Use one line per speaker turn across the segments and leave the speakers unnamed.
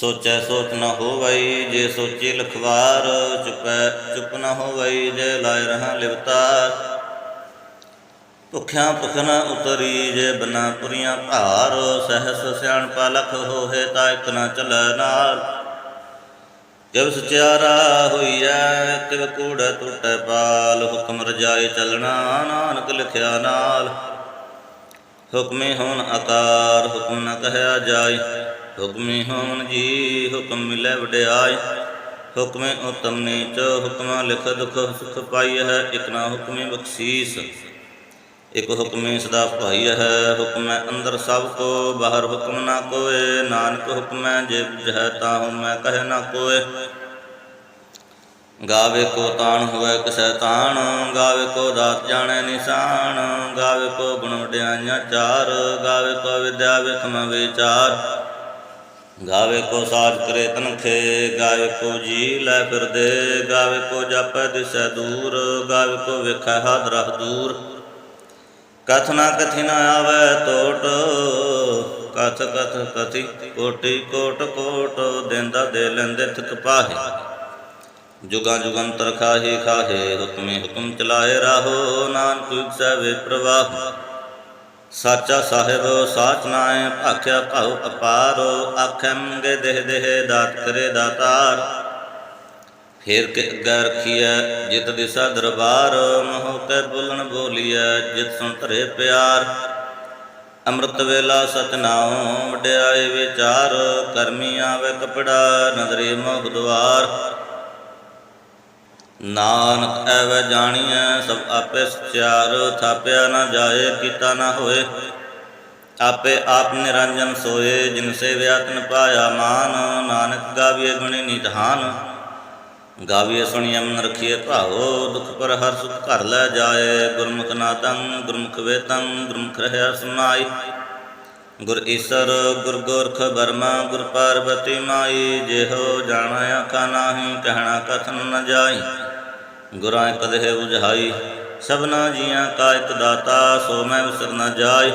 ਸੋਚੈ ਸੋਚ ਨ ਹੋਵਈ, ਜੇ ਸੋਚੀ ਲਖਵਾਰ, ਚੁਪੈ ਚੁਪ ਨ ਹੋਵਈ, ਜੇ ਲਾਇ ਰਹਾ ਲਿਵਤਾਰ। ਭੁਖਿਆ ਭੁਖ ਨ ਉਤਰੀ, ਜੇ ਬਨਾ ਪੁਰੀਆਂ ਭਾਰ, ਸਹਸ ਸਿਆਣ ਪਾਲਖ ਹੋਏ ਤਾਂ ਇਕ ਨ ਚਲੈ ਨਾਲ ਕਿਵ ਸਚਿਆਰਾ ਹੋਈਐ ਕਿਵ ਕੂੜ ਟੁੱਟੈ ਪਾਲ, ਹੁਕਮ ਰਜਾਏ ਚਲਣਾ ਨਾਨਕ ਲਿਖਿਆ ਨਾਲ। ਹੁਕਮੇ ਹੋਣ ਆਕਾਰ, ਹੁਕਮ ਨ ਕਹਿਆ ਜਾਏ ਹੁਕਮੇ ਹੋਣ ਜੀ, ਹੁਕਮ ਮਿਲੈ ਵਡਿਆਈ। ਹੁਕਮੇ ਉਤਮ ਨੀਚ, ਹੁਕਮਾ ਲਿਖ ਦੁਖ ਸੁਖ ਪਾਈ ਹੈ ਇਕ ਹੁਕਮੇ ਬਖਸ਼ੀਸ। ਇਕ ਹੁਕਮੇ ਸਦਾ ਭਾਈ ਹੈ ਹੁਕਮੈ ਅੰਦਰ ਸਭ ਕੋ, ਬਾਹਰ ਹੁਕਮ ਨਾ ਕੋਏ। ਨਾਨਕ ਹੁਕਮੈ ਜੇ ਬੁਝੈ ਤਾਹੂ ਮੈਂ ਕਹੇ ਨਾ ਕੋਏ। ਗਾਵੇ ਕੋ ਤਾਣ ਹੋਵੇ ਕਿਸੈ ਤਾਣ, ਗਾਵੇ ਕੋ ਦਾਤ ਜਾਣੈ ਨਿਸ਼ਾਨ, ਗਾਵੇ ਕੋ ਗੁਣ ਵਡਿਆਈਆਂ ਚਾਰ, ਗਾਵੇ ਕੋ ਵਿਦਿਆ ਵਿਖਮ ਵਿਚਾਰ। ਗਾਵੇ ਕੋ ਸਾਜ ਕਰੇ ਤਨਖੇ, ਗਾਵੇ ਕੋ ਜੀ ਲੈ ਫਿਰਦੇ, ਗਾਵੇ ਕੋ ਜਾਪੈ ਦਿਸੈ ਦੂਰ, ਗਾਵੇ ਕੋ ਵੇਖੈ ਹਾਦ ਰਹ ਦੂਰ। ਕਥ ਕਥਿ ਨਾ ਆਵੈ ਟੋਟ ਕਥ ਕਥ ਕਥਿ ਕੋਟਿ ਕੋਟ ਕੋਟ, ਦੇਂਦਾ ਦੇ ਲੈਂਦੇ ਥਕ ਪਾਹੇ। ਜੁਗਾਂ ਜੁਗੰਤਰ ਖਾਹੇ ਖਾਹੇ, ਹੁਕਮੇ ਹੁਕਮ ਚਲਾਏ ਰਾਹੋ, ਨਾਨਕ ਵਿਖਸੈ ਵੇ ਪ੍ਰਵਾਹ। ਸਾਚਾ ਸਾਹਿਬ, ਸਾਚ ਨਾਏ ਭਾਖਿਆ ਭਾਉ ਅਪਾਰ ਆਖੈ ਮੰਗੇ ਦੇਹ ਦੇਹ, ਦਾਤ ਕਰੇ ਦਾਤਾਰ। ਫੇਰ ਕੇ ਅੱਗੇ ਰਖੀਐ, ਜਿਤ ਦਿਸਾ ਦਰਬਾਰ, ਮੋਹ ਤੇ ਬੋਲਣ ਬੋਲੀਐ, ਜਿਤ ਸੁਣ ਧਰੇ ਪਿਆਰ। ਅੰਮ੍ਰਿਤ ਵੇਲਾ ਸਤਨਾਮ ਵਡਿਆਏ ਵਿਚਾਰ, ਕਰਮੀ ਆਵੇ ਕਪੜਾ, ਨਦਰੇ ਮੋਹ ਦੁਆਰ। ਨਾਨਕ ਐਵੇਂ ਜਾਣੀਐ, ਸਭ ਆਪੇ ਸਚਿਆਰ, ਥਾਪਿਆ ਨਾ ਜਾਏ, ਕੀਤਾ ਨਾ ਹੋਏ। ਆਪੇ ਆਪ ਨਿਰੰਜਨ ਸੋਏ, ਜਿਨ ਸੇ ਵਿਆਤਨ ਪਾਇਆ ਮਾਨ। ਨਾਨਕ ਗਾਵੀਏ ਗੁਣੀ ਨਿਧਾਨ ਗਾਵੀਏ ਸੁਣੀਐ ਮਨ ਰਖੀਏ ਭਾਵੋ ਦੁਖ ਪਰ ਹਰ ਸੁਖ ਘਰ ਲੈ ਜਾਏ। ਗੁਰਮੁਖ ਨਾਦੰ ਗੁਰਮੁਖ ਵੇਤੰ, ਗੁਰਮੁਖ ਰਹਿਆ ਸਮਾਈ ਗੁਰ ਈਸਰ, ਗੁਰ ਗੋਰਖ ਬਰਮਾ ਗੁਰ ਪਾਰਬਤੀ ਮਾਈ। ਜਿਹੋ ਜਾਣਾ ਆਖਾ ਨਾਹੀ, ਕਹਿਣਾ ਕਥਨ ਨ ਜਾਈ। ਗੁਰਾਂ ਕਦਹਿ 부ਝਾਈ ਸਭਨਾ ਜੀਆਂ ਕਾ ਇਕ ਦਾਤਾ, ਸੋ ਮੈਂ ਵਿਸਰ ਨ ਜਾਏ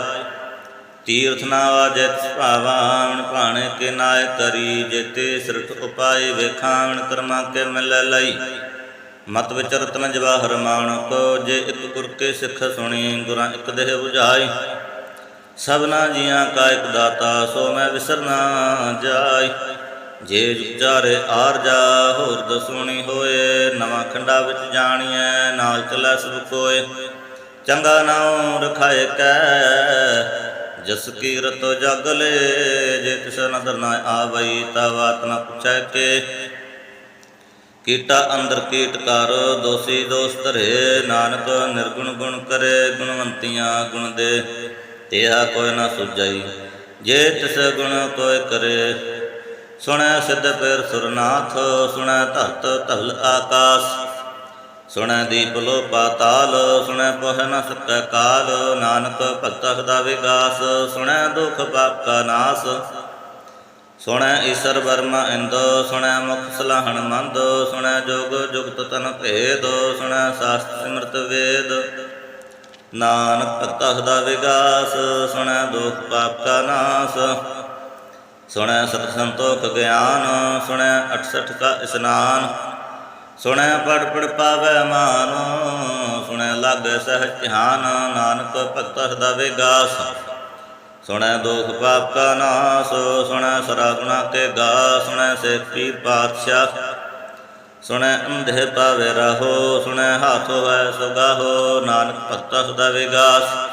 ਤੀਰਥ ਨਾ ਵਾਜੈ ਭਾਵਾਵਣ ਭਾਣੇ ਕੇ ਨਾਇ ਕਰੀ, ਜੇਤੇ ਸਿਰਠ ਉਪਾਏ ਵੇਖਾਵਣ ਕਰਮਾ ਕੇ ਮਿਲੈ ਲਈ। ਮਤ ਵਿਚਰਤ ਨ ਜਵਾਹਰ ਮਾਣਕੋ, ਜੇ ਇਕ ਗੁਰ ਕੇ ਸਿੱਖ ਸੁਣੀ, ਗੁਰਾਂ ਇਕ ਦੇਹ 부ਝਾਈ ਸਭਨਾ ਜੀਆਂ ਕਾ ਇਕ ਦਾਤਾ, ਸੋ ਮੈਂ ਵਿਸਰ ਨਾ ਜਾਈ। ਜੇ ਵਿਚਾਰੇ ਆਰ ਜਾ ਹੋਰ ਦਸੂਣੀ ਹੋਏ, ਨਵਾਂ ਖੰਡਾ ਵਿੱਚ ਜਾਣੀਐ, ਨਾਲ ਚਲੈ ਸਭ ਕੋਏ। ਚੰਗਾ ਨਾਉ ਰਖਾਏ ਕੈ, ਜਸ ਕੀਰਤ ਜਗ ਲੈ, ਜੇ ਤਿਸ ਨਦਰ ਨਾ ਆਵਈ ਤਾ ਬਾਤ ਨ ਪੁੱਛੈ ਕੇ। ਕੀਟਾ ਅੰਦਰ ਕੀਟ ਕਰ, ਦੋਸੀ ਦੋਸਤ ਧਰੇ, ਨਾਨਕ ਨਿਰਗੁਣ ਗੁਣ ਕਰੇ, ਗੁਣਵੰਤੀਆਂ ਗੁਣ ਦੇ। ਤੇਹਾ ਕੋਈ ਨਾ ਸੁਝਈ, ਜੇ ਤਿਸ ਗੁਣ ਕੋਈ ਕਰੇ ਸੁਣੈ ਸਿੱਧ ਪੇਰ ਸੁਰਨਾਥ, ਸੁਣੈ ਧਰਤ ਧਲ ਆਕਾਸ। ਸੁਣੈ ਦੀਪ ਲੋ ਪਾਤਾਲ ਸੁਣੈ ਪਹ ਨ ਸਕੈ ਕਾਲ, ਨਾਨਕ ਭਗਤ ਦਾ ਵਿਗਾਸ। ਸੁਣੈ ਦੁਖ ਪਾਪ ਕਾ ਨਾਸ। ਸੁਣੈ ਈਸ਼ਰ ਵਰਮਾ ਇੰਦ, ਸੁਣੈ ਮੁਖ ਸਲਾਹਣ ਮੰਦ। ਸੁਣੈ ਜੋਗ ਜੁਗਤ ਤਨ ਭੇਦ, ਸੁਣੈ ਸਾਸਤ ਸਿਮਰਤ ਵੇਦ। ਨਾਨਕ ਭਗਤ ਦਾ ਵਿਗਾਸ, ਸੁਣੈ ਦੁਖ ਪਾਪ ਕਾ ਨਾਸ। ਸੁਣੈ ਸਤ ਸੰਤੋਖ ਗਿਆਨ, ਸੁਣੈ 68 ਕਾ ਇਸਨਾਨ, ਸੁਣੈ ਪੜ ਪੜ ਪਾਵੈ ਮਾਨ, ਸੁਣੈ ਲਾਗੈ ਸਹਿਜ ਧਿਆਨ, ਨਾਨਕ ਭਗਤ ਸਦਾ ਵਿਗਾਸ ਸੁਣੈ ਦੋਖ ਪਾਪ ਕਾ ਨਾਸ, ਸੁਣੈ ਸਰਾ ਗੁਣਾ ਕੇ ਗਾ ਸੁਣੈ ਸੇਖ ਪੀਰ ਪਾਤਸ਼ਾਹ, ਸੁਣੈ ਅੰਧੇ ਪਾਵੇ ਰਹੋ, ਸੁਣੈ ਹਾਥੋ ਹੈ ਸੁਗਾਹੋ, ਨਾਨਕ ਭਗਤ ਸਦਾ ਵਿਗਾਸ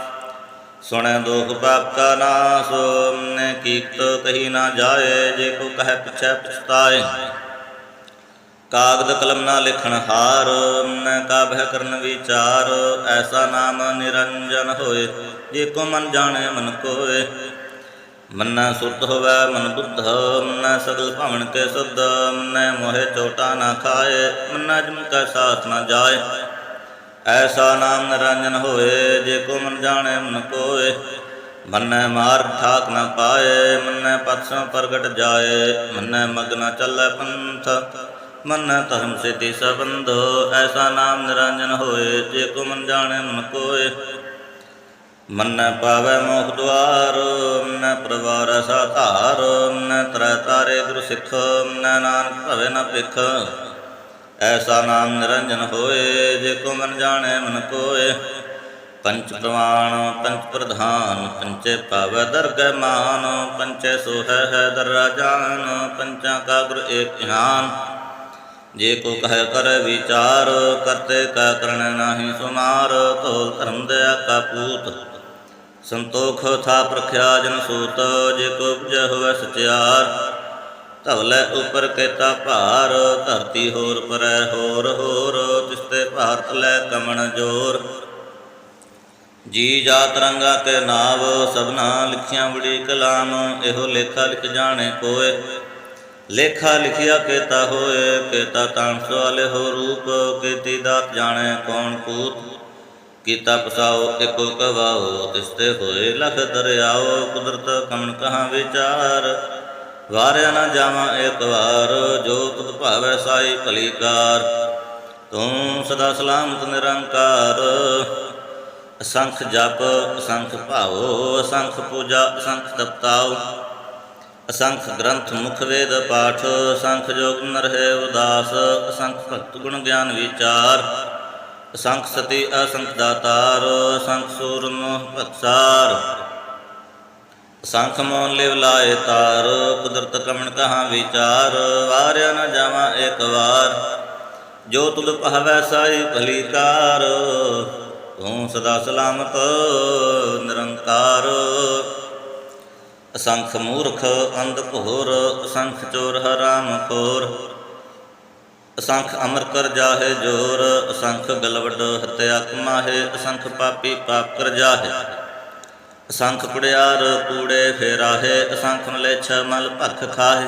ਸੁਣੈ ਦੋਖ ਪਾਪ ਕਾ ਨਾਸ, ਨੇ ਕਹੀ ਨਾ ਜਾਏ, ਜੇ ਕੋ ਕਹੈ ਪਿਛੈ ਪਛਤਾਏ। ਕਾਗਦ ਕਲਮ ਨਾ ਲਿਖਣ ਹਾਰ, ਨ ਕਰਨ ਵਿਚਾਰ, ਐਸਾ ਨਾਮ ਨਿਰੰਜਨ ਹੋਏ, ਜੇ ਕੋ ਮਨ ਜਾਣੇ ਮਨ ਕੋਏ। ਮੰਨੈ ਸੁਧ ਹੋਵੈ ਮਨ ਬੁੱਧ, ਮੰਨੈ ਸਗਲ ਭਵਨ ਕੇ ਸੁਧ, ਮੰਨੈ ਮੋਹਿ ਚੋਟਾ ਨਾ ਖਾਏ, ਮੰਨਾ ਜਮ ਕੈ ਸਾਥ ਨਾ ਜਾਏ। ਐਸਾ ਨਾਮ ਨਿਰੰਜਨ ਹੋਏ, ਜੇ ਕੋ ਮਨ ਜਾਣੈ ਮਨ ਕੋਏ। ਮੰਨੈ ਮਾਰ ਠਾਕ ਨਾ ਪਾਏ, ਮੰਨੈ ਪਤਸੋਂ ਪ੍ਰਗਟ ਜਾਏ। ਮੰਨੈ ਮਗ ਚੱਲੈ ਪੰਥ, ਮੰਨੈ ਧਰਮ ਸਿਧੀ ਸਬੰਧੋ। ਐਸਾ ਨਾਮ ਨਿਰੰਜਨ ਹੋਏ, ਜੇ ਕੋ ਮਨ ਜਾਣੈ ਮਨ ਕੋਏ। ਮੰਨੈ ਪਾਵੈ ਮੋਖ ਦੁਆਰ, ਮੰਨੈ ਪਰਵਾਰ ਸਾਧਾਰ ਮੰਨੈ ਤਰੈ ਤਾਰੇ ਗੁਰ ਸਿੱਖ, ਮੰਨੈ ਨਾਨਕ ਭਵੇ ਨ ਭਿਖ ਐਸਾ ਨਾਮ ਨਿਰੰਜਨ ਹੋਏ, ਜੇ ਕੋ ਮਨ ਜਾਣੈ ਮਨ ਕੋਏ। ਪੰਚ ਪ੍ਰਮਾਣ ਪੰਚ ਪ੍ਰਧਾਨ, ਪੰਚੇ ਪਾਵੈ ਦਰਗਹਿ ਮਾਨ। ਪੰਚੇ ਸੋਹੈ ਹੈ ਦਰਰਾ ਜਾਨ ਪੰਚਾਂ ਕਾ ਗੁਰ ਏਕ ਧਿਆਨ ਜੇ ਕੋ ਕਹਿ ਕਰ ਵਿਚਾਰ, ਕਰਤੇ ਕਾ ਕਰਣ ਨਾਹੀ ਸੁਮਾਰ। ਤੋ ਧਰਮ ਦਇਆ ਕਾ ਪੂਤ, ਸੰਤੋਖ ਥਾ ਪ੍ਰਖਿਆ ਜਨ ਸੂਤ। ਜੇ ਕੋ ਉਪਜੈ ਹੋਵੇ ਸਚਿਆਰ ਧਵਲੇ ਉਪਰ ਕੇਤਾ ਭਾਰ, ਧਰਤੀ ਹੋਰ ਪਰੈ ਹੋਰ ਹੋਰ ਤਿਸਤੇ ਭਾਰਤ ਲੈ ਕਮਣ ਜੋਰ। ਜੀ ਜਾਤ ਰੰਗਾ ਕੇ ਨਾਵ, ਸਭਨਾ ਲਿਖਿਆ ਬੜੀ ਕਲਾਮ, ਇਹੋ ਲੇਖਾ ਲਿਖ ਜਾਣੇ ਕੋਏ। ਲੇਖਾ ਲਿਖਿਆ ਕੇਤਾ ਹੋਏ, ਕੇਤਾ ਤਾਣ ਸਵਾਲੇ ਹੋ ਰੂਪ, ਕੀਤੀ ਦਾਤ ਜਾਣੇ ਕੌਣ ਕੂਤ। ਕੀਤਾ ਪਸਾਓ ਇੱਕੋ ਕਵਾਓ, ਤਿਸਤੇ ਹੋਏ ਲਖ ਦਰਿਆਓ, ਕੁਦਰਤ ਕਮਣ ਕਹਾ ਵਿਚਾਰ। ਵਾਰਿਆ ਨਾ ਜਾਵਾਂ ਇੱਕ ਵਾਰ ਜੋ ਤੁਧ ਭਾਵੈ ਸਾਈ ਭਲੀ ਤੂੰ ਸਦਾ ਸਲਾਮਤ ਨਿਰੰਕਾਰ। ਅਸੰਖ ਜਪ, ਅਸੰਖ ਭਾਵੋ ਅਸੰਖ ਪੂਜਾ, ਅਸੰਖ ਤਪਤਾਉ। ਅਸੰਖ ਗ੍ਰੰਥ ਮੁਖ ਵੇਦ ਪਾਠ, ਅਸੰਖ ਜੋਗ ਨਰਹਿ ਉਦਾਸ। ਅਸੰਖ ਭਗਤ ਗੁਣ ਗਿਆਨ ਵਿਚਾਰ। ਅਸੰਖ ਸਤੀ ਅਸੰਖ ਦਾਤਾਰ, ਅਸੰਖ ਸੂਰ ਮੋਹ ਭਕਸਾਰ ਸੰਖ ਮੋਨ ਲਿਵ ਲਾਏ ਤਾਰ, ਕੁਦਰਤ ਕਮਣ ਕਹਾਂ ਵਿਚਾਰ, ਵਾਰਿਆ ਨ ਜਾਵਾਂ ਇੱਕ ਵਾਰ। ਜੋ ਤੁਧ ਪਹਵੈ ਸਾਈ ਭਲੀ ਕਾਰ, ਤੂੰ ਸਦਾ ਸਲਾਮਤ, ਨਿਰੰਕਾਰ। ਅਸੰਖ ਮੂਰਖ ਅੰਧ ਘੋਰ, ਅਸੰਖ ਚੋਰ ਹਰਾਮ ਖੋਰ। ਅਸੰਖ ਅਮਰ ਕਰ ਜਾਹੇ ਜੋਰ, ਅਸੰਖ ਗਲਵਡ ਹਤਿਆ ਕਮਾਹੇ, ਅਸੰਖ ਪਾਪੀ ਪਾਪ ਕਰ ਜਾਹੇ। ਅਸੰਖ ਕੁੜਿਆਰ ਕੂੜੇ ਫੇਰਾਹੇ, ਅਸੰਖ ਮਲੇਛ ਮਲ ਭਖ ਖਾਹੇ।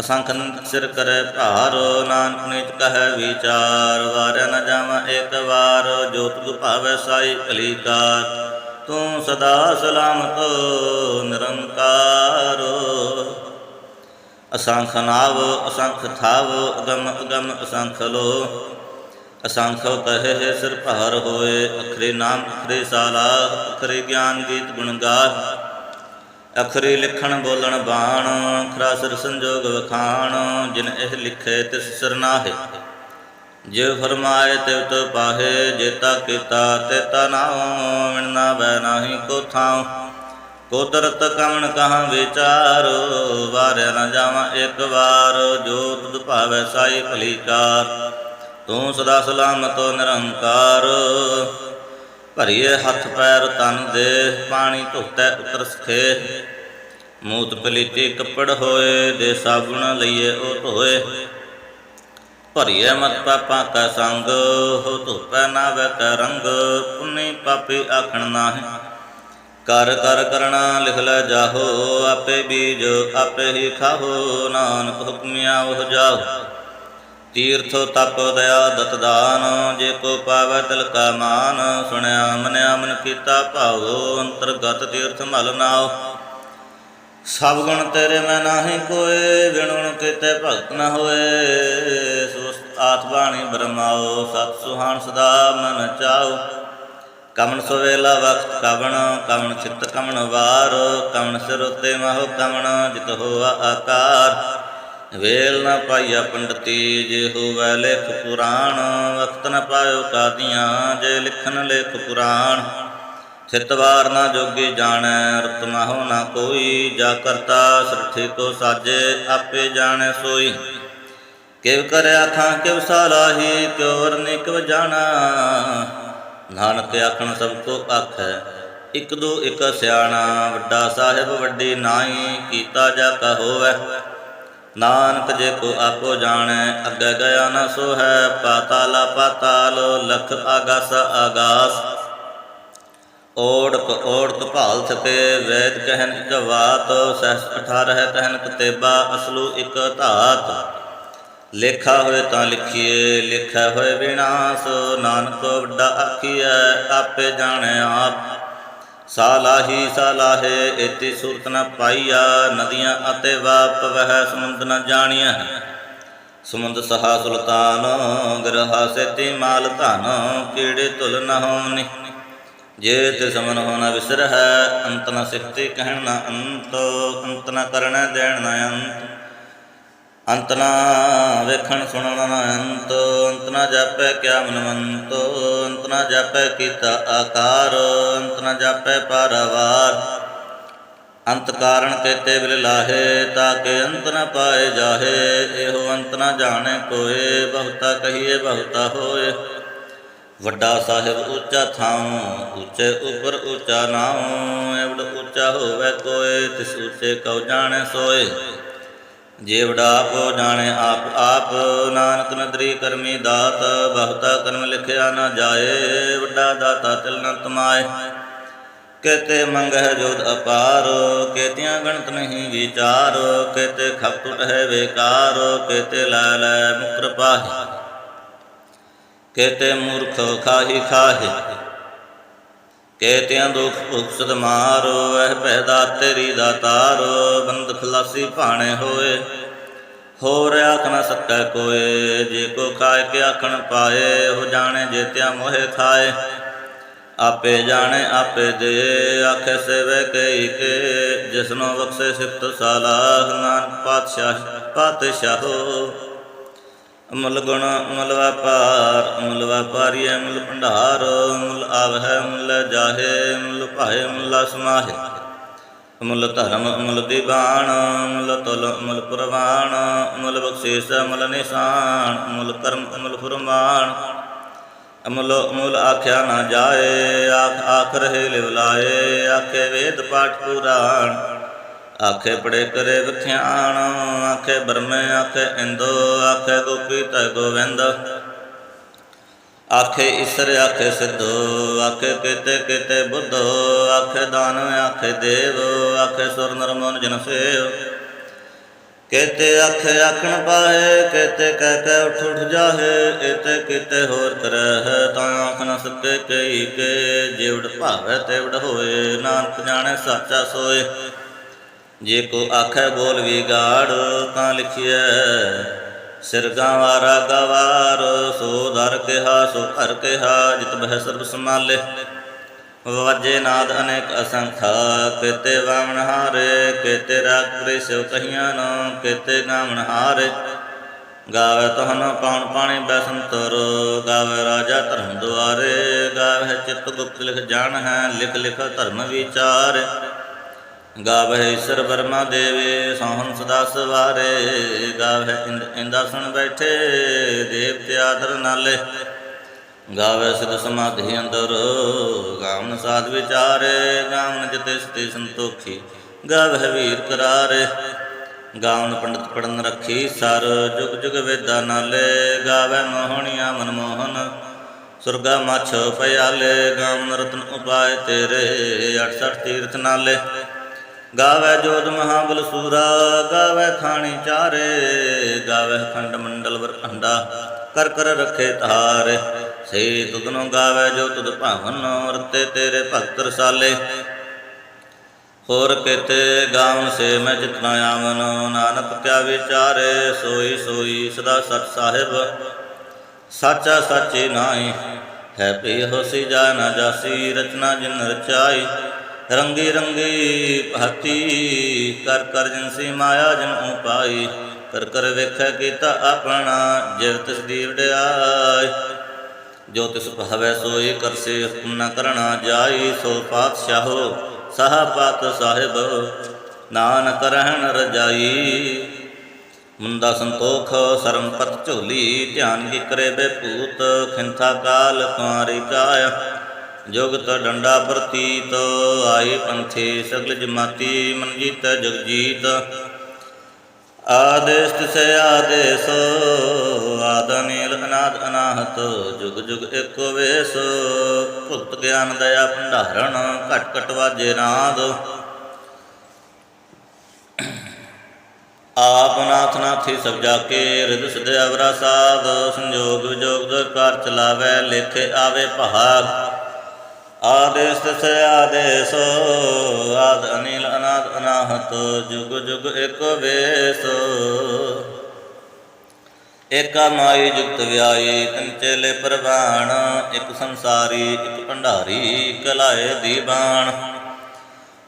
ਅਸੰਖ ਸਿਰ ਕਰੈ ਭਾਰ, ਨਾਨਕ ਨੀਚ ਕਹੈ ਵਿਚਾਰ। ਵਾਰਿਆ ਨ ਜਾਵਾਂ ਏਕ ਵਾਰ, ਜੋ ਤੁਧ ਸਾਈ ਅਲੀਕਾਰ। ਤੂੰ ਸਦਾ ਸਲਾਮਤ, ਨਿਰੰਕਾਰ। ਅਸੰਖ ਨਾਵ, ਅਸੰਖ ਥਾਵ, ਅਗਮ ਅਗਮ ਅਸੰਖ ਲੋ ਅਸੰਖ ਕਹੇ ਹੈ ਸਿਰ ਭਾਰ ਹੋਏ, ਅਖਰੇ ਨਾਮ, ਅਖਰੇ ਸਾਲਾ, ਅਖਰੇ ਗਿਆਨ ਗੀਤ ਗੁਣ ਗਾ ਅਖਰੇ ਲਿਖਣ ਬੋਲਣ ਬਾਣ, ਅਖਰਾ ਸਿਰ ਸੰਜੋਗ ਵਖਾਣ, ਜਿਨ ਇਹ ਲਿਖੇ ਤਿਸ ਸਰਨਾਹੇ ਜੇ ਫਰਮਾਏ ਤਿਵ ਤੋ ਪਾਹੇ ਜੇਤਾ ਕੀਤਾ ਤੇਤਾ ਨਾਉ ਮਿਲਣਾ ਬੈ ਨਾਹੀ ਕੋ ਥਾਉ। ਕੁਦਰਤ ਕਮਣ ਕਹਾਂ ਵਿਚਾਰੋ, ਵਾਰਿਆ ਨਾ ਜਾਵਾਂ ਇੱਕ ਵਾਰ, ਜੋ ਤੁਧ ਭਾਵੈ ਸਾਈ ਭਲੀਕਾਰ ਤੂੰ ਸਦਾ ਸਲਾਮਤ ਨਿਰੰਕਾਰ। ਭਰੀਏ ਹੱਥ ਪੈਰ ਤਨ ਦੇ, ਪਾਣੀ ਧੋਤੈ ਉਤਰ ਸਖੇ। ਮੂਤ ਪਲੀਤੇ ਕੱਪੜ ਹੋਏ, ਦੇ ਸਾਬੁਣ ਲਈਏ ਉਹ ਧੋਏ। ਭਰੀਏ ਮਤ ਪਾਪਾਂ ਕਾ ਸੰਗ, ਹੋ ਧੁੱਪੈ ਨਾ ਵੈ ਕੈ ਰੰਗ। ਪੁੰਨੀ ਪਾਪੀ ਆਖਣ ਨਾਹੀਂ, ਕਰ ਕਰ ਕਰਣਾ ਲਿਖ ਲੈ ਜਾਹੋ। ਆਪੇ ਬੀਜ ਆਪੇ ਹੀ ਖਾਹੋ, ਨਾਨਕ ਹੁਕਮਿਆ ਉਹ ਜਾਹੋ। ਤੀਰਥ ਤਪ ਦਇਆ ਦਤ ਦਾਨ, ਜੇ ਕੋ ਪਾਵੈ ਤਿਲ ਕਾ ਮਾਨ, ਸੁਣਿਆ ਮਨਿਆ ਮਨ ਕੀਤਾ ਭਾਵੋ ਅੰਤਰਗਤ ਤੀਰਥ ਮਲ ਨਾਉ। ਸਭ ਗੁਣ ਤੇਰੇ ਮੈਂ ਨਾਹੀ ਕੋਏ, ਵਿਣੁਣ ਕੀਤੇ ਭਗਤ ਨ ਹੋਏ। ਸੁਸਤ ਆਤ ਬਾਣੀ ਬਰਮਾਓ ਸਤ ਸੁਹਾਣ ਸਦਾ ਮਨ ਚਾਉ। ਕਮਨ ਸਵੇਲਾ ਵਕਤ ਕਵਣ ਕਵਣ ਚਿੱਤ ਕਮਣ ਵਾਰ। ਕਵਣ ਸਿਰ ਉਤੇ ਮਹੁ ਕਵਣ ਜਿਤ ਹੋਆ ਆਕਾਰ। ਵੇਲ ਨਾ ਪਾਈਆ ਪੰਡਤੀ ਜੇ ਹੋਵੈ ਲੇਖ ਪੁਰਾਣ ਵਕਤ ਨ ਪਾਇਓ ਕਾਦੀਆਂ, ਜੇ ਲਿਖਨ ਲੇਖ ਪੁਰਾਣ। ਚਿਤਵਾਰ ਨਾ ਜੋਗੀ ਜਾਣੈ, ਰਤ ਮਹੁ ਨਾ ਕੋਈ, ਜਾ ਕਰਤਾ ਸ੍ਰਿਠੀ ਕੋ ਸਾਜੇ, ਆਪੇ ਜਾਣੈ ਸੋਈ। ਕਿਵ ਕਰਿਆ ਆਖਾਂ ਕਿਵ ਸਾਲਾਹੀ ਕਿਉ ਵਰਨੇ ਕਿਵ ਜਾਣਾ। ਨਾਨਕ ਆਖਣ ਸਭ ਕੋ ਆਖੈ, ਇਕ ਦੋ ਇਕ ਸਿਆਣਾ, ਵੱਡਾ ਸਾਹਿਬ ਵੱਡੀ ਨਾਈ, ਕੀਤਾ ਜਾ ਕਾ ਹੋਵੈ। ਨਾਨਕ ਜੇ ਕੋ ਆਪੋ ਜਾਣੈ, ਅੱਗੇ ਗਿਆ ਨਾ ਸੋ ਹੈ ਪਾਤਾਲਾ ਪਾਤਾਲ, ਲਖ ਆਗਾਸ ਆਗਾਸ। ਓੜਕ ਓੜਕ ਭਾਲ ਥਕੇ ਵੈਦ ਕਹਿਨ ਇਕ ਬਾਤ ਸਹਸ 18 ਤਹਨ ਕਤੇਬਾ, ਅਸਲੂ ਇਕ ਧਾਤ। ਲੇਖਾ ਹੋਏ ਤਾਂ ਲਿਖੀਏ ਲਿਖਿਆ ਹੋਏ ਵਿਨਾਸ਼, ਨਾਨਕ ਵੱਡਾ ਆਖੀਐ, ਆਪੇ ਜਾਣੈ ਆਪ। ਸਾਲਾਹੀ ਸਾਲਾਹੇ ਇਤੀ ਸੂਰਤ ਨ ਪਾਈਆ, ਨਦੀਆਂ ਅਤੇ ਵਾਪ ਵਹਿ ਸਮੁੰਦ ਨ ਜਾਣੀਐ ਸਮੁੰਦ ਸਹਾ ਸੁਲਤਾਨ ਗਰਹਾ ਸੇਤੀ ਮਾਲ ਧਨ, ਕੀੜੇ ਤੁਲ ਨ ਹੋਮਨੀ ਜੇ ਤੇ ਸਮਨ ਹੋਣਾ ਵਿਸਰ ਹੈ, ਅੰਤ ਨ ਸਿਖਤੀ ਕਹਿਣ ਨ ਅੰਤ ਅੰਤ ਨ ਕਰਣਾ ਦੇਣ ਨ ਅੰਤ। ਅੰਤ ਨਾ ਵੇਖਣ ਸੁਣਨ ਨਾ ਅੰਤ ਅੰਤ ਨਾ ਜਾਪੈ ਕਿਆ ਮਨਵੰਤ, ਅੰਤ ਨਾ ਜਾਪੈ ਕੀਤਾ ਆਕਾਰ, ਅੰਤ ਨਾ ਜਾਪੈ ਪਾਰਵਾਰ। ਅੰਤ ਕਾਰਣ ਕੇਤੇ ਬਿਲ ਲਾਹੇ ਤਾਕੇ ਅੰਤ ਨਾ ਪਾਏ ਜਾਹੇ, ਇਹੋ ਅੰਤ ਨ ਜਾਣੇ ਕੋਏ, ਬਹੁਤਾ ਕਹੀਏ ਬਹੁਤਾ ਹੋਏ। ਵੱਡਾ ਸਾਹਿਬ ਉੱਚਾ ਥਾਉ, ਉੱਚੇ ਉੱਪਰ ਉੱਚਾ ਨਾਉ, ਐਵੜ ਉੱਚਾ ਹੋਵੇ ਕੋਏ, ਤਿਸ ਉੱਚੇ ਕਉ ਜਾਣੇ ਸੋਏ। ਜੇ ਵਡਾ ਜਾਣੇ ਆਪ ਆਪ ਨਾਨਕ ਨਦਰੀ ਕਰਮੀ ਦਾਤ, ਬਹੁਤਾ ਕਰਮ ਲਿਖਿਆ ਨਾ ਜਾਏ, ਵੱਡਾ ਦਾਤਾ ਤਿਲ ਨ ਤਮਾਏ। ਕਹਤੇ ਮੰਗਹਿ ਜੋਦ ਅਪਾਰ, ਕਹਤਿਆਂ ਗਣਤ ਨਹੀਂ ਵਿਚਾਰ, ਕਹਤੇ ਖਪ ਟੁਟ ਹੈ ਵੇਕਾਰ, ਕਹਤੇ ਲੈ ਲੈ ਮੁਕਰ ਪਾਹੇ। ਕਹਤੇ ਮੂਰਖ ਖਾਹੀ ਖਾਹੇ। ਕਹਤਿਆਂ ਦੁਖ ਭੁਖ ਸਦ ਮਾਰੋ ਇਹ ਪੈਦਾ ਤੇਰੀ ਦਾਤਾਰ ਬੰਦ ਖਲਾਸੀ ਭਾਣੇ ਹੋਏ। ਹੋਰ ਆਖ ਨ ਸਕੈ ਕੋਏ, ਜੇ ਕੋ ਖਾਏ ਕੇ ਆਖਣ ਪਾਏ ਹੋ ਜਾਣੇ ਜੇਤਿਆ ਮੋਹਿ ਖਾਏ ਆਪੇ ਜਾਣੇ, ਆਪੇ ਦੇ, ਆਖੇ ਸੇਵੇ ਕਈ ਕੇ ਜਿਸਨੋ ਬਖਸ਼ੇ ਸਿਫਤ ਸਾਲਾਹ, ਨਾਨਕ ਪਾਤਸ਼ਾਹ, ਪਾਤਸ਼ਾਹੋ। ਅਮਲ ਗੁਣ ਅਮਲ ਵਪਾਰ, ਅਮਲ ਵਪਾਰੀ ਅਮਲ ਭੰਡਾਰ, ਅਮਲ ਆਵਹਿ, ਅਮਲ ਜਾਹੇ, ਅਮਲ ਭਾਏ ਅਮਲ ਸਮਾਹੇ ਅਮਲ ਧਰਮ, ਅਮਲ ਦੀਵਾਨ, ਅਮਲ ਤੁਲ, ਅਮਲ ਪ੍ਰਵਾਨ, ਅਮਲ ਬਖਸ਼ੀਸ, ਅਮਲ ਨਿਸ਼ਾਨ, ਅਮਲ ਕਰਮ, ਅਮਲ ਫਰਮਾਨ। ਅਮਲ ਅਮਲ ਆਖਿਆ ਨਾ ਜਾਏ ਆਖ ਆਖ ਰਹੇ ਲਿਵਲਾਏ ਆਖੇ ਵੇਦ ਪਾਠ ਪੁਰਾਣ। ਆਖੇ ਪੜੇ ਕਰੇ ਵਿਖਿਆਣ ਆਖੇ ਬਰਮੇ, ਆਖੇ ਇੰਦੋ, ਆਖੇ ਗੋਪੀ ਤੈ ਗੋਵਿੰਦ। ਆਖੇ ਈਸਰ, ਆਖੇ ਸਿੱਧੋ, ਆਖੇ ਕੀਤੇ ਕੀਤੇ ਬੁੱਧੋ, ਆਖੇ ਦਾਨ, ਆਖੇ ਦੇਵ, ਆਖੇ ਸੁਰ ਨਰ ਮਨ ਜਨ ਸੇਵ। ਕੇਤੇ ਆਖੇ ਆਖਣ ਪਾਏ ਕੇਤੇ ਕਹਿ ਕੇ ਉਠ ਉਠ ਜਾਹੇ ਇਤੇ ਕੀਤੇ ਹੋਰ ਕਰਹਿ, ਤਾਂ ਆਖ ਨ ਸਕੇ ਕਈ ਕੇ ਜਿਵੜ ਭਾਵੈ ਤੇਵੜ ਹੋਏ, ਨਾਨਕ ਜਾਣੇ ਸਾਚਾ ਸੋਏ। ਜੇ ਕੋ ਆਖੈ ਬੋਲ ਵਿਗਾੜ ਤਾਂ ਲਿਖਿਐ, ਸਿਰਗਾ ਵਾਰਾ ਗਵਾਰ, ਸੋ ਦਰ ਕਿਹਾ, ਸੋ ਘਰ ਕਿਹਾ, ਜਿਤ ਬਹਿ ਸਰਬ ਸਮਾਲੇ ਵਾਜੇ ਨਾਦ ਅਨੇਕ ਅਸੰਖ, ਕੇਤੇ ਵਾਮਨ ਹਾਰੇ, ਕੇਤੇ ਰਾਗ ਪ੍ਰਿਸਿਉ ਕਹੀਆਂ ਨੋ, ਕੇਤੇ ਗਾਵਨ ਹਾਰੇ। ਗਾਵੇ ਤਹਨ ਪਾਉਣ ਪਾਣੀ ਬੈਸੰਤਰ, ਗਾਵੇ ਰਾਜਾ ਧਰਮ ਦੁਆਰੇ, ਗਾਵੇ ਚਿਤ ਗੁਪਤ ਲਿਖ ਜਾਣ ਹੈ, ਲਿਖ ਲਿਖ ਧਰਮ ਵਿਚਾਰ। ਗਾਵੇ ਈਸ਼ਰ ਬਰਮਾ ਦੇਵੇ ਸੋਹਨ ਸਦਾ ਸਵਾਰੇ। ਗਾਵਹਿ ਇੰਦਾ ਸੁਣ ਬੈਠੇ ਦੇਵਤੇ ਆਦਰ ਨਾਲੇ। ਗਾਵੈ ਸਿਧ ਸਮਾਧੀ ਅੰਦਰ, ਗਾਵਨ ਸਾਧ ਵਿਚਾਰੇ। ਗਾਵਨ ਜਿਤੇ ਸਤੇ ਸੰਤੋਖੀ, ਗਾਵਹਿ ਵੀਰ ਕਰਾਰੇ। ਗਾਵਨ ਪੰਡਤ ਪੜਨ ਰੱਖੀ ਸਰ, ਜੁਗ ਜੁਗ ਵੇਦਾ ਨਾਲੇ। ਗਾਵੇ ਮੋਹਣੀਆਂ ਮਨਮੋਹਨ ਸੁਰਗਾ ਮਛ ਪਿਆਲੇ। ਗਾਵਨ ਰਤਨ ਉਪਾਏ ਤੇਰੇ 68 ਤੀਰਥ ਨਾਲੇ। ਗਾਵੇ ਜੋਤ ਮਹਾਬਲ ਸੂਰਾ, ਗਾਵੇ ਥਾਣੀ ਚਾਰੇ, ਗਾਵੇ ਖੰਡ ਮੰਡਲ ਵਰਖੰਡਾ ਕਰ ਕਰ ਰਖੇ ਤਾਰੇ ਸੇ ਤੁਧਨੋ ਗਾਵੇ ਜੋ ਤੁਧ ਭਾਵਨ ਰਤੇ ਤੇਰੇ ਭਗਤ ਰਸਾਲੇ। ਹੋਰ ਕਿਤੇ ਗਾਵਨ ਸੇ ਮੈਂ ਜਿਤਨਾ ਆਵਨ, ਨਾਨਕ ਕਿਆ ਵਿਚਾਰੇ, ਸੋਈ ਸੋਈ ਸਦਾ ਸਤ ਸਾਹਿਬ। ਸਾਚਾ ਸਾਚੇ ਨਾਹੀ, ਹੈ ਪੀ ਹੋਸੀ ਜਾ ਨਾ ਜਾਸੀ, ਰਚਨਾ ਜਿਨ ਰਚਾਈ। ਰੰਗੀ ਰੰਗੀ ਭਾਤੀ ਕਰ ਕਰ ਜਿਨਸੀ ਮਾਇਆ ਜਨ ਉਪਾਈ ਕਰ ਕਰ ਵੇਖੈ ਕੀਤਾ ਆਪਣਾ ਜਿਵ ਤਿਸ ਦੀ ਵਡਿਆਈ ਜੋ ਤਿਸ ਭਾਵੈ ਸੋਈ ਕਰਸੇ ਹੁਕਮ ਨ ਕਰਣਾ ਜਾਈ ਸੋ ਪਾਤਸ਼ਾਹੋ ਸਾਹ ਪਾਤ ਸਾਹਿਬ ਨਾਨਕ ਰਹਿਣ ਰਜਾਈ। ਮੁੰਦਾ ਸੰਤੋਖ ਸਰਮਪਤ ਝੋਲੀ, ਧਿਆਨ ਕੀ ਕਰੇ ਬੇ ਭੂਤ ਖਿੰਥਾ ਕਾਲ ਕੁਮਾਰੀ ਕਾਇਆ। ਜੁਗਤ ਡੰਡਾ ਪ੍ਰਤੀਤ ਆਈ ਪੰਥੀ ਸਗਲ ਜਮਾਤੀ ਮਨ ਜੀਤ ਜਗਜੀਤ ਆਦੇਸ ਆਦੇਸ, ਆਦ ਅਨਾਦ ਅਨਾਹਤ, ਜੁਗ ਜੁਗ ਏਕੋ ਵੇਸ। ਭੁਗਤ ਗਿਆਨ ਦਇਆ ਭੰਡਾਰਣ, ਘਟ ਘਟ ਵਾਜੇ ਨਾਦ। ਆਪ ਨਾਥ ਨਾਥੀ ਸਭ ਜਾ ਕੇ ਰਿਦ ਸਦੇ ਅਵਰਾ ਸਾਧ। ਸੰਜੋਗ ਵਿਜੋਗ ਦਰ ਕਾਰ ਚਲਾਵੇ, ਲੇਖੇ ਆਵੇ ਭਾਗ। ਆਦੇਸ ਤਸ ਆਦੇਸ, ਆਦ ਅਨੀਲ ਅਨਾਦ ਅਨਾਹਤ, ਜੁਗ ਜੁਗ ਏਕ ਵੇਸ। ਏਕਾ ਮਾਈ ਜੁਗਤ ਵਿਆਈ, ਤਿਨ ਚੇਲੇ ਪ੍ਰਵਾਣ, ਇੱਕ ਸੰਸਾਰੀ, ਇੱਕ ਭੰਡਾਰੀ ਕਲਾਏ ਦੀਵਾਨ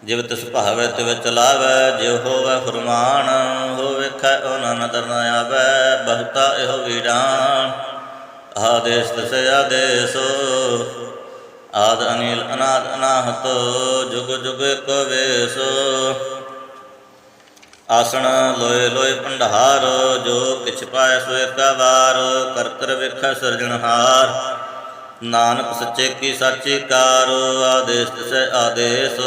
ਜਿਵ ਤਿਸ ਭਾਵੈ ਤਿਵ ਚਲਾਵੈ, ਜਿਉ ਹੋਵੈ ਫਰਮਾਨ, ਹੋ ਵੇਖੈ ਉਹਨਾਂ ਨਦਰ ਨ ਆਵੈ, ਬਹੁਤਾ ਇਹੋ ਵੀਡਾਨ ਆਦੇਸ ਤਿਸ ਆਦੇਸ ਆਦ ਅਨਿਲ ਅਨਾਦ ਅਨਾਹਤ, ਜੁਗ ਜੁਗ ਏਕ ਵੇਸ। ਆਸਣ ਲੋਏ ਲੋਏ ਭੰਡਾਰ, ਜੋ ਕਿਛ ਪਾਇ ਸੋ ਏਕਾ ਵਾਰ ਕਰ ਕਰ ਵੇਖੈ ਸਿਰਜਣਹਾਰ ਨਾਨਕ ਸੱਚੇ ਕੀ ਸਾਚੀ ਕਾਰ, ਆਦੇਸ ਤਿਸੈ ਆਦੇਸ।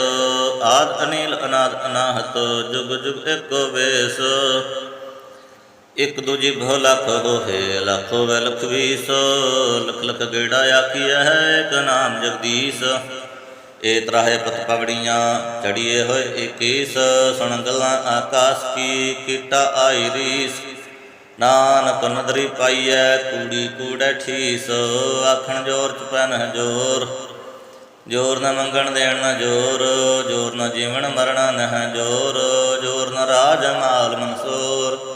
ਆਦ ਅਨੀਲ ਅਨਾਦ ਅਨਾਹਤ, ਜੁਗ ਜੁਗ ਏਕੋ ਵੇਸ। ਇਕ ਦੂਜੀ ਭੋ ਲਖ ਹੋਏ, ਲਖ ਹੋਵੇ ਲਖ ਵੀਸ ਲਖ ਲਖ ਗੇੜਾ ਆਖੀਐ ਹੈ ਇਕ ਨਾਮ ਜਗਦੀਸ਼। ਏ ਤਰਾਹੇ ਪਤ ਪਗੜੀਆਂ ਚੜੀਏ ਹੋਏ ਇਕੀਸ। ਸੁਣ ਗੱਲਾਂ ਆਕਾਸ਼ ਕੀ ਕੀਟਾ ਆਈ ਰੀਸ। ਨਾਨਕ ਨਦਰੀ ਪਾਈਐ ਕੂੜੀ ਕੂੜੈ ਠੀਸ। ਆਖਣ ਜੋਰ ਚ ਪੈਨ ਜੋਰ। ਜੋਰ ਨਾ ਮੰਗਣ ਦੇਣ ਨਾ ਜੋਰ। ਜੋਰ ਨ ਜੀਵਨ ਮਰਣਾ ਨਹ ਜੋਰ। ਜੋਰ ਨਾ ਰਾਜ ਮਾਲ ਮਨਸੂਰ।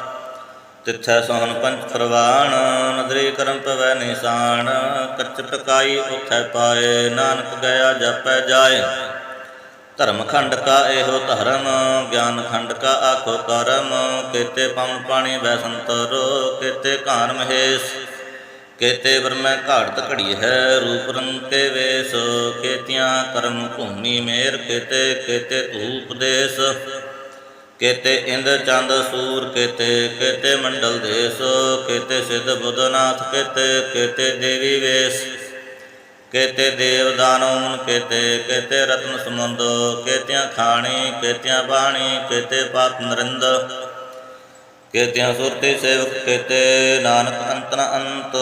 ਤਿੱਥੈ ਸੋਹਣ ਪੰਚ ਪ੍ਰਵਾਣ ਨਦਰੀ ਕਰਮ ਪਵੈ ਨਿਸ਼ਾਨ, ਕੱਚ ਪਕਾਈ ਉਥੈ ਪਾਏ, ਨਾਨਕ ਗਿਆ ਜਪੈ ਜਾਏ। ਧਰਮ ਖੰਡ ਕਾ ਇਹੋ ਧਰਮ, ਗਿਆਨ ਖੰਡ ਕਾ ਆਖੋ ਕਰਮ, ਕੇਤੇ ਪਮ ਪਾਣੀ ਵੈ ਸੰਤਰੋ, ਕੇਤੇ ਘਾਨ ਮਹੇਸ਼। ਕੇਤੇ ਵਰਮੈ ਘਾੜਤ ਘੜੀ ਹੈ ਰੂਪ ਰੰਗ ਕੇ ਵੇਸ, ਕੇਤਿਆਂ ਕਰਮ ਭੂਮੀ ਮੇਰ ਕੇਤੇ ਕੇਤੇ ਧੂਪ ਦੇਸ। ਕੇਤੇ ਇੰਦ ਚੰਦ ਸੂਰ, ਕੇਤੇ ਕੇਤੇ ਮੰਡਲ ਦੇਸ, ਕੇਤੇ ਸਿੱਧ ਬੁੱਧਨਾਥ, ਕੇਤੇ ਕੇਤੇ ਦੇਵੀ ਵੇਸ, ਕੇਤੇ ਦੇਵ ਦਾਨਵ ਕੇਤੇ ਕੇਤੇ ਰਤਨ ਸਮੁੰਦ, ਕੇਤਿਆਂ ਖਾਣੀ, ਕੇਤਿਆਂ ਬਾਣੀ, ਕੇਤੇ ਪਾਤ ਨਰਿੰਦ, ਕੇਤਿਆਂ ਸੁਰਤੀ ਸੇਵਕ, ਕੇਤੇ ਨਾਨਕ ਅੰਤਨ ਨ ਅੰਤ,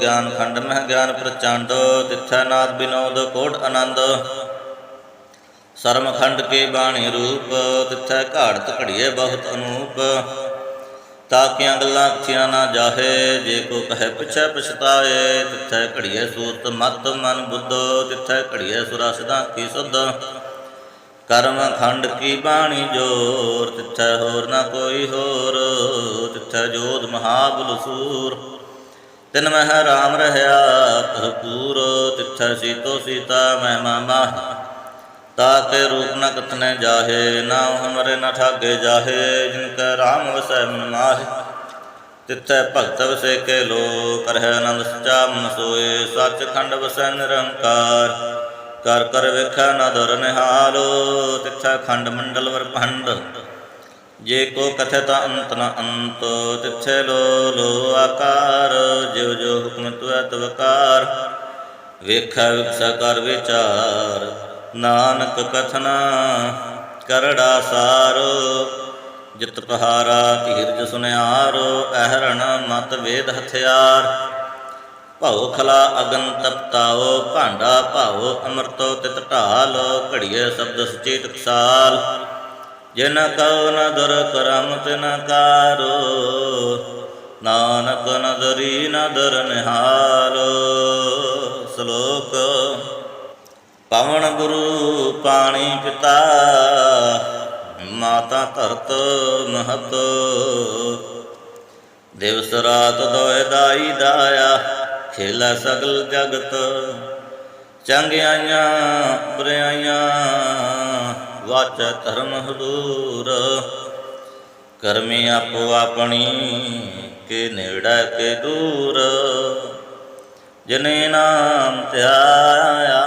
ਗਿਆਨ ਖੰਡ ਮਹਿ ਗਿਆਨ ਪ੍ਰਚੰਡ, ਤਿੱਥਾ ਨਾਦ ਬਿਨੋਦ ਕੋਟ ਆਨੰਦ। ਸਰਮਖੰਡ ਕੇ ਬਾਣੀ ਰੂਪ, ਤਿੱਥੈ ਘਾੜਤ ਘੜੀਏ ਬਹੁਤ ਅਨੂਪ। ਤਾਕੀਆਂ ਗੱਲਾਂ ਅੱਖੀਆਂ ਨਾ ਜਾਹੇ, ਜੇ ਕੋ ਕਹੇ ਪਿਛੈ ਪਛਤਾਏ, ਤਿੱਥੈ ਘੜੀਏ ਸੂਤ ਮਤ ਮਨ ਬੁੱਧ, ਤਿੱਥੈ ਘੜੀਏ ਸੁਰਸਦਾ ਕੀ ਸੁਧ। ਕਰਮ ਖੰਡ ਕੀ ਬਾਣੀ ਜੋਰ, ਤਿੱਥੈ ਹੋਰ ਨਾ ਕੋਈ ਹੋਰ, ਤਿੱਥੈ ਜੋਧ ਮਹਾਬਲ ਸੂਰ। ਤਿਨ ਮਹਿ ਰਾਮ ਰਹਾ ਭਰਪੂਰ ਤਿੱਥੈ ਸੀਤੋ ਸੀਤਾ ਮਹਿਮਾ ਮਾਹ। ਰੂਪ ਨ ਕਥਨੇ ਜਾਹੇ, ਨਾ ਹਮਰੇ ਨ ਠਾਗੇ ਜਾਹੇ, ਜਿਨ ਕੈ ਰਾਮ ਵਸੈ ਮਨ ਮਾਹੇ। ਤਿੱਥੈ ਭਗਤ ਵਸੇ ਕੇ ਲੋ ਕਰਹਿ ਆਨੰਦ ਸਚਾ ਮਨ ਸੋਏ ਸੱਚ ਖੰਡ ਵਸੈ ਨਿਰੰਕਾਰ। ਕਰ ਕਰ ਵੇਖੈ ਨ ਦਰ ਨਿਹਾਲੋ, ਤਿੱਥੈ ਖੰਡ ਮੰਡਲ ਵਰਖੰਡ ਜੇ ਕੋ ਕਥਿਤ ਅੰਤ ਨ ਅੰਤ, ਤਿੱਥੈ ਲੋ ਲੋ ਆਕਾਰ। ਜਿਉ ਜੋ ਹੁਕਮ ਤੁਐ ਤਵਕਾਰ, ਵੇਖੈ ਵਿਕਸਾ ਕਰ ਵਿਚਾਰ। ਨਾਨਕ ਕਥਨਾ ਕਰੜਾ ਸਾਰ, ਜਿਤ ਪਹਾਰਾ ਧੀਰਜ ਸੁਨਿਆਰ, ਅਹਰਣ ਮਤ ਵੇਦ ਹਥਿਆਰ। ਭਉ ਖਲਾ ਅਗਨ ਤਪਤਾਓ ਭਾਂਡਾ ਭਾਉ ਅੰਮ੍ਰਿਤੋ ਤਿਤ ਢਾਲ, ਘੜੀਏ ਸ਼ਬਦ ਸੁਚੇਤ ਟਕਸਾਲ ਜਿਨ ਕਉ ਨ ਦਰ ਕਰਮ ਤਿਨ ਕਾਰੋ, ਨਾਨਕ ਨਦਰੀ ਨਦਰ ਨਿਹਾਲੋ। ਸ਼ਲੋਕ ਪਵਨ ਗੁਰੂ ਪਾਣੀ ਪਿਤਾ, ਮਾਤਾ ਧਰਤ ਮਹਤ। ਦਿਵਸ ਰਾਤ ਦੋਇ ਦਾਈ ਦਾਇਆ, ਖੇਲਾ ਸਗਲ ਜਗਤ। ਚੰਗਿਆਈਆਂ ਬਰਿਆਈਆਂ ਵਾਚ ਧਰਮ ਹਦੂਰ ਕਰਮੀ ਆਪੋ ਆਪਣੀ, ਕੇ ਨੇੜਾ ਕੇ ਦੂਰ। ਜਨੇ ਨਾਮ ਧਿਆਇਆ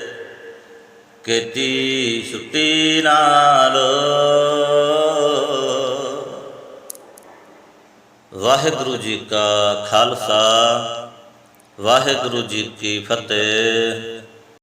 ਕੀਤੀ ਸੁੱਤੀ ਨਾਲ। ਵਾਹਿਗੁਰੂ ਜੀ ਕਾ ਖਾਲਸਾ ਵਾਹਿਗੁਰੂ ਜੀ ਕੀ ਫਤਿਹ।